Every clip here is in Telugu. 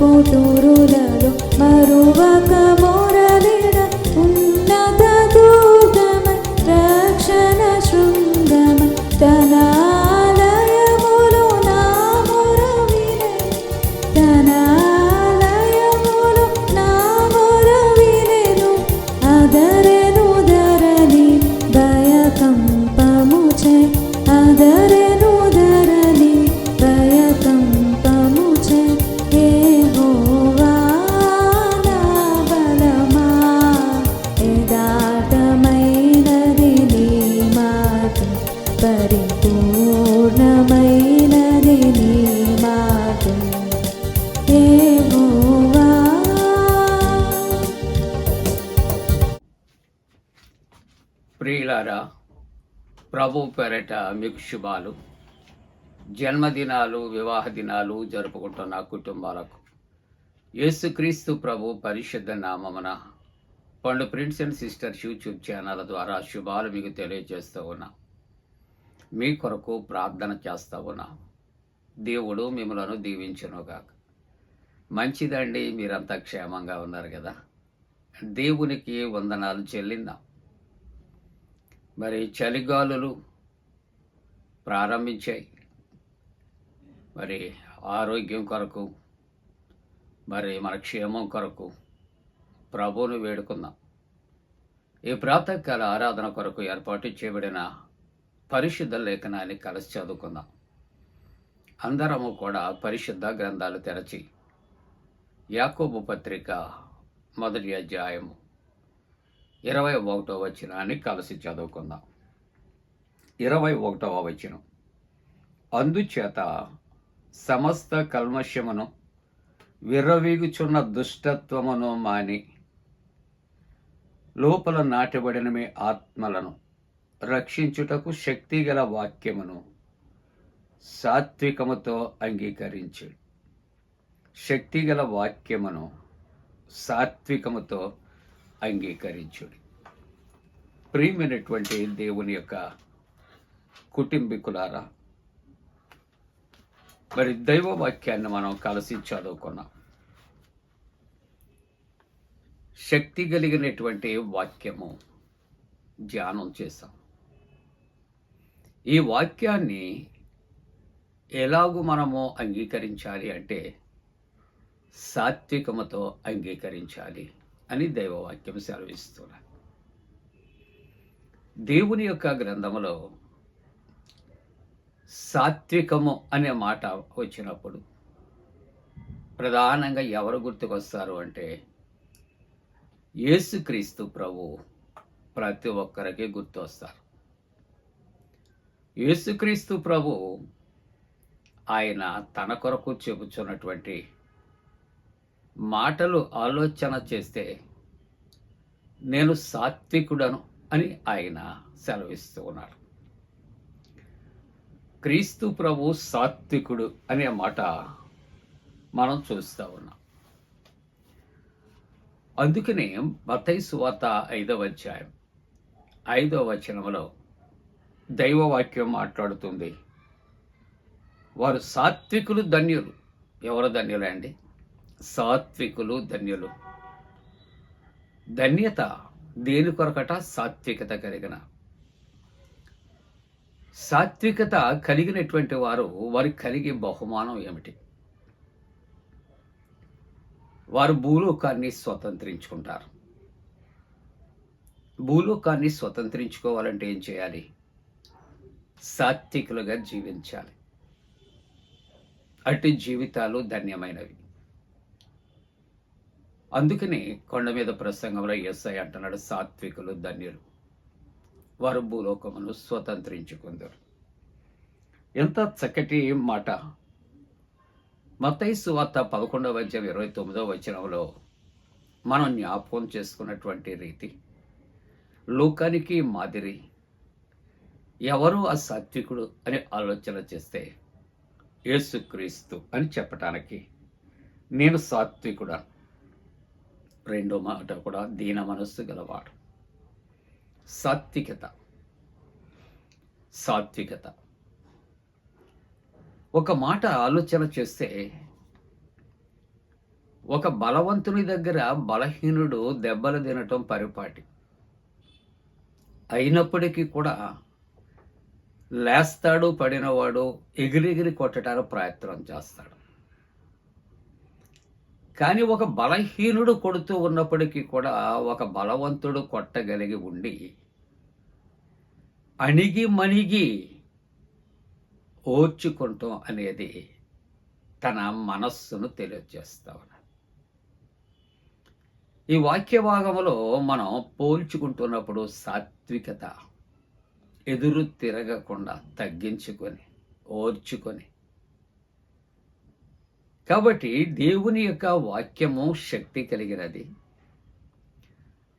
పుటురులలో మరువకమో ప్రియులారా ప్రభు పేరట మీకు శుభాలు. జన్మదినాలు వివాహ దినాలు జరుపుకుంటున్న కుటుంబాలకు యేసుక్రీస్తు ప్రభు పరిశుద్ధ నామమున Pandu prince and sisters YouTube channel ద్వారా శుభాలు మీకు తెలియజేస్తూ ఉన్నా. మీ కొరకు ప్రార్థన చేస్తూ ఉన్నా. దేవుడు మిమ్మలను దీవించునుగాక. మంచిదండి మీరంతా క్షేమంగా ఉన్నారు కదా. దేవునికి వందనాలు చెల్లిందాం. మరి చలిగాలులు ప్రారంభించాయి. మరి ఆరోగ్యం కొరకు మరి మన క్షేమం కొరకు ప్రభువును వేడుకుందాం. ఈ ప్రాతకాల ఆరాధన కొరకు ఏర్పాటు చేయబడిన పరిశుద్ధ లేఖనాన్ని కలిసి చదువుకుందాం. అందరము కూడా పరిశుద్ధ గ్రంథాలు తెరచి యాకోబు పత్రిక మొదటి అధ్యాయము ఇరవై ఒకటో వచనాన్ని కలిసి చదువుకుందాం. ఇరవై ఒకటవ వచనం. అందుచేత సమస్త కల్మష్యమును విర్రవీగుచున్న దుష్టత్వమును మాని లోపల నాటబడిన మీ ఆత్మలను రక్షించుటకు శక్తిగల వాక్యమును సాత్వికముతో అంగీకరించి. శక్తిగల వాక్యమును సాత్వికముతో అంగీకరించుడి. ప్రియమైనటువంటి దేవుని యొక్క కుటుంబీకులారా మరి దైవ వాక్యాన్ని మనం కలిసి చదువుకున్నాం. శక్తి కలిగినటువంటి వాక్యము ధ్యానం చేశాం. ఈ వాక్యాన్ని ఎలాగూ మనము అంగీకరించాలి అంటే సాత్వికముతో అంగీకరించాలి. అని దైవవాక్యం సెలవిస్తున్నారు దేవుని యొక్క గ్రంథములో సాత్వికము అనే మాట వచ్చినప్పుడు ప్రధానంగా ఎవరు గుర్తుకొస్తారు అంటే యేసుక్రీస్తు ప్రభు ప్రతి ఒక్కరికి గుర్తొస్తారు. యేసుక్రీస్తు ప్రభు ఆయన తన కొరకు చెబుతున్నటువంటి మాటలు ఆలోచన చేస్తే నేను సాత్వికుడను అని ఆయన సెలవిస్తూ ఉన్నాడు. క్రీస్తు ప్రభు సాత్వికుడు అనే మాట మనం చూస్తూ ఉన్నాం. అందుకనే మతైసు వార్త ఐదవ అధ్యాయం ఐదవ వచనంలో దైవవాక్యం మాట్లాడుతుంది. వారు సాత్వికులు ధన్యులు. ఎవరు ధన్యులు అండి సాత్వికులు ధన్యులు. ధన్యత దేని కొరకట? సాత్వికత కలిగిన. సాత్వికత కలిగినటువంటి వారు వారికి కలిగే బహుమానం ఏమిటి? వారు భూలోకాన్ని స్వతంత్రించుకుంటారు. భూలోకాన్ని స్వతంత్రించుకోవాలంటే ఏం చేయాలి? సాత్వికులుగా జీవించాలి. అటు జీవితాలు ధన్యమైనవి. అందుకని కొండ మీద ప్రసంగంలో ఎస్ఐ అంటున్నాడు సాత్వికులు ధన్యులు. వారు భూలోకమును స్వతంత్రించుకుందరు. ఎంత చక్కటి మాట. మతై సువార్త పదకొండవ అధ్యాయం ఇరవై తొమ్మిదవ వచనంలో మనం జ్ఞాపకం చేసుకున్నటువంటి రీతి లోకానికి మాదిరి ఎవరు ఆ సాత్వికుడు అని ఆలోచన చేస్తే యేసుక్రీస్తు అని చెప్పటానికి నేను సాత్వికుడా? రెండో మాట కూడా దీన మనస్సు గలవాడు. సాత్వికత. సాత్వికత. ఒక మాట ఆలోచన చేస్తే ఒక బలవంతుని దగ్గర బలహీనుడు దెబ్బలు తినటం పరిపాటి. అయినప్పటికీ కూడా లేస్తాడు పడినవాడు ఎగిరెగిరి కొట్టడానికి ప్రయత్నం చేస్తాడు. కానీ ఒక బలహీనుడు కొడుతూ ఉన్నప్పటికీ కూడా ఒక బలవంతుడు కొట్టగలిగి ఉండి అణిగి మణిగి ఓర్చుకుంటాం అనేది తన మనస్సును తెలియజేస్తా ఉన్నాడు. ఈ వాక్య భాగంలో మనం పోల్చుకుంటున్నప్పుడు సాత్వికత ఎదురు తిరగకుండా తగ్గించుకొని ఓర్చుకొని కాబట్టి దేవుని యొక్క వాక్యము శక్తి కలిగినది.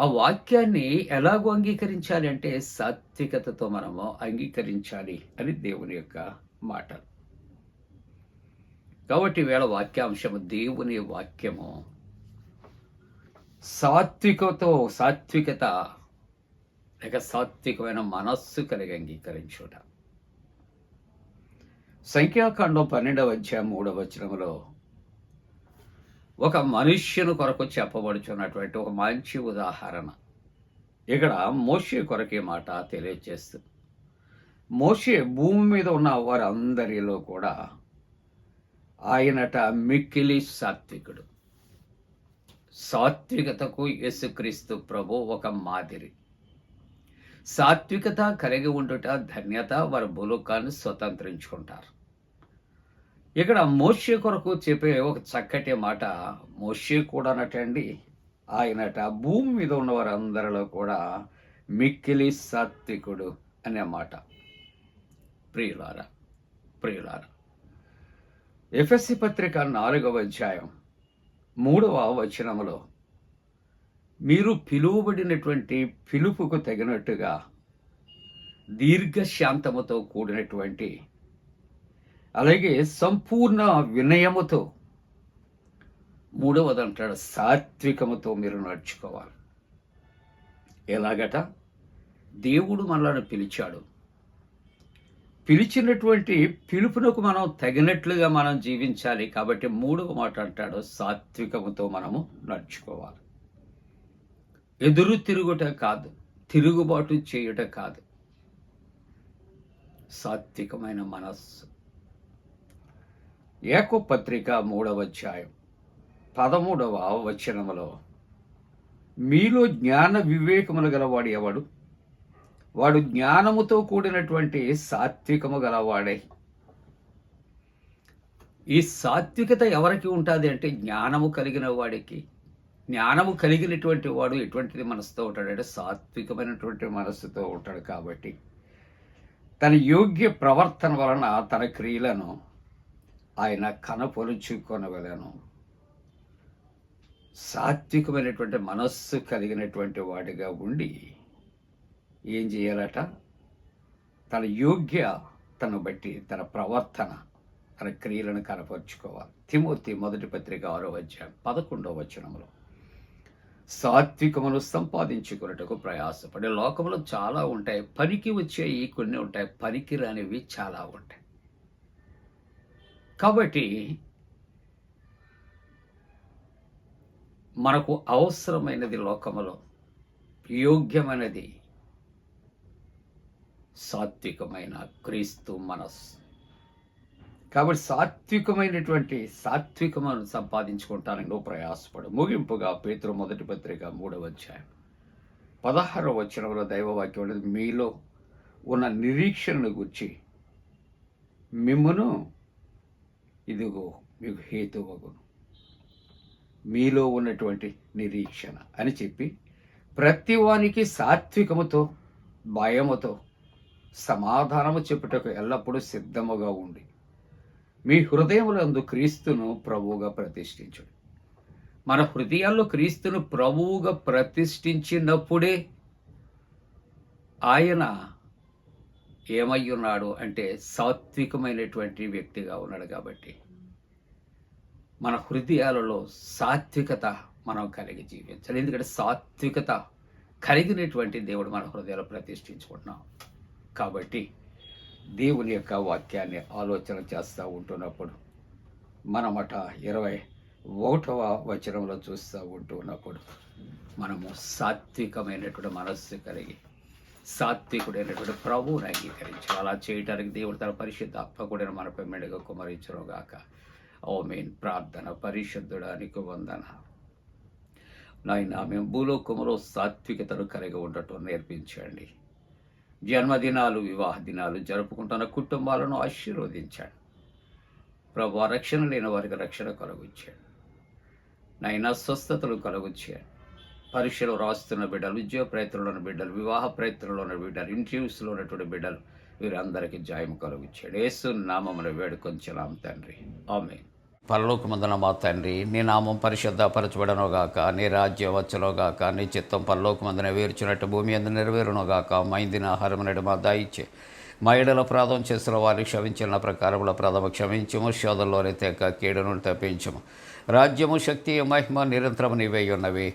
ఆ వాక్యాన్ని ఎలాగో అంగీకరించాలి అంటే సాత్వికతతో మనము అంగీకరించాలి అని దేవుని యొక్క మాట. కాబట్టి వేళ వాక్యాంశము దేవుని వాక్యము. సాత్వికతో సాత్వికత లేక సాత్వికమైన మనస్సు కలిగి అంగీకరించుట. సంఖ్యాకాండం పన్నెండవ అధ్యాయం మూడవ వచనంలో ఒక మనుష్యుని కొరకు చెప్పబడుచున్నటువంటి ఒక మంచి ఉదాహరణ. ఇక్కడ మోషే కొరకే మాట తెలియజేస్తుంది మోషే భూమి మీద ఉన్న వారందరిలో కూడా ఆయనట మిక్కిలి సాత్వికుడు. సాత్వికతకు యేసుక్రీస్తు ప్రభు ఒక మాదిరి. సాత్వికత కలిగి ఉండుట ధన్యత వారి భూలోకాన్ని స్వతంత్రించుకుంటారు. ఇక్కడ మోషే కొరకు చెప్పే ఒక చక్కటి మాట. మోషే కూడా నటండి. ఆయనట భూమి మీద ఉన్న వారందరిలో కూడా మిక్కిలి సాత్వికుడు అనే మాట. ప్రియులారా ప్రియులారా ఎఫ్ఎస్సి పత్రిక నాలుగవ అధ్యాయం మూడవ వచనములో మీరు పిలువబడినటువంటి పిలుపుకు తగినట్టుగా దీర్ఘశాంతముతో కూడినటువంటి అలాగే సంపూర్ణ వినయముతో మూడవది అంటాడు సాత్వికముతో మీరు నడుచుకోవాలి. ఎలాగట? దేవుడు మనల్ని పిలిచాడు. పిలిచినటువంటి పిలుపునకు మనం తగినట్లుగా మనం జీవించాలి కాబట్టి మూడవ మాట అంటాడు సాత్వికముతో మనము నడుచుకోవాలి. ఎదురు తిరుగుట కాదు తిరుగుబాటు చేయుట కాదు. సాత్వికమైన మనస్సు. ఏకో పత్రిక మూడవ అధ్యాయం పదమూడవ వచనములో మీలో జ్ఞాన వివేకములు గలవాడు ఎవడు? వాడు జ్ఞానముతో కూడినటువంటి సాత్వికము గలవాడే. ఈ సాత్వికత ఎవరికి ఉంటుంది అంటే జ్ఞానము కలిగిన వాడికి. జ్ఞానము కలిగినటువంటి వాడు ఎటువంటిది మనసుతో ఉంటాడంటే సాత్వికమైనటువంటి మనస్సుతో ఉంటాడు కాబట్టి. తన యోగ్య ప్రవర్తన వలన తన క్రియలను ఆయన కనపరుచుకొనవలను. సాత్వికమైనటువంటి మనస్సు కలిగినటువంటి వాడిగా ఉండి ఏం చేయాలట? తన యోగ్య తను బట్టి తన ప్రవర్తన తన క్రియలను కనపరుచుకోవాలి. తిమోతి మొదటి పత్రిక ఆరో అధ్యాయం పదకొండవ వచనంలో. సాత్వికమును సంపాదించుకున్నట్టుకు ప్రయాసపడే లోకంలో చాలా ఉంటాయి. పనికి వచ్చేవి కొన్ని ఉంటాయి. పనికి రానివి చాలా ఉంటాయి. కాబట్టి మనకు అవసరమైనది లోకములో యోగ్యమైనది సాత్వికమైన క్రీస్తు మనస్సు. కాబట్టి సాత్వికమైనటువంటి సాత్వికమను సంపాదించుకుంటానని నువ్వు ప్రయాసపడు. ముగింపుగా పేతురు మొదటి పత్రిక మూడవ అధ్యాయం. పదహారవ వచనంలో దైవవాక్యం అనేది మీలో ఉన్న నిరీక్షణను గుర్చి మిమ్మను ఇదిగో మీకు హేతువగును మీలో ఉన్నటువంటి నిరీక్షణ అని చెప్పి ప్రతివానికి సాత్వికముతో భయముతో సమాధానము చెప్పుటకు ఎల్లప్పుడూ సిద్ధముగా ఉండి మీ హృదయములందు క్రీస్తును ప్రభువుగా ప్రతిష్ఠించుడు. మన హృదయాల్లో క్రీస్తును ప్రభువుగా ప్రతిష్ఠించినప్పుడే ఆయన ఏమై ఉన్నాడు అంటే సాత్వికమైనటువంటి వ్యక్తిగా ఉన్నాడు కాబట్టి. మన హృదయాలలో సాత్వికత మనం కలిగి జీవించాలి. ఎందుకంటే సాత్వికత కలిగినటువంటి దేవుడు మన హృదయాలు ప్రతిష్ఠించుకుంటున్నాం. కాబట్టి దేవుని యొక్క వాక్యాన్ని ఆలోచన చేస్తూ ఉంటున్నప్పుడు మనమట ఇరవై ఒకటవ వచనంలో చూస్తూ ఉంటున్నప్పుడు మనము సాత్వికమైనటువంటి మనస్సు కలిగి సాత్వికుడైనటువంటి ప్రభువుని అంగీకరించి అలా చేయటానికి దేవుడు తన పరిశుద్ధ అప్పకుడైన మనపై మెడగ కుమరించను గాక. ఓ మీన్ ప్రార్థన పరిశుద్ధుడానికి వందన. నాయన మేము భూలోకములో సాత్వికతను కలిగి ఉండటం నేర్పించండి. జన్మదినాలు వివాహ దినాలు జరుపుకుంటున్న కుటుంబాలను ఆశీర్వదించాడు. ప్రభు రక్షణ లేని వారికి రక్షణ కలుగుచ్చాడు నైనా స్వస్థతలు కలుగుచ్చాడు పరీక్షలు రాస్తున్న బిడ్డలు విద్యా ప్రయత్నంలో ఉన్న బిడ్డలు వివాహ ప్రయత్నంలో ఉన్న బిడ్డలు ఇంటర్వ్యూస్లో ఉన్నటువంటి బిడ్డలు వీరందరికీ జాయం కలుగుచ్చాడు యేసు నామమున వేడుకొంచలాం తండ్రి. ఆమె పరలోకమందున మా తండ్రి నీ నామం పరిశుద్ధపరచబడనుగాక నీ రాజ్యం వచ్చును గాక నీ చిత్తం పరలోకమందున వేర్చినట్టు భూమి అందు నెరవేరునుగాక మైందిన ఆహారం మా దాయిచ్చే. మా ఏడల ప్రాధం చేసిన వారిని క్షమించిన ప్రకారముల ప్రథమ క్షమించము శోధంలోని తెక్క కీడును తప్పించము. రాజ్యము శక్తి మహిమ నిరంతరము నీవై ఉన్నవి.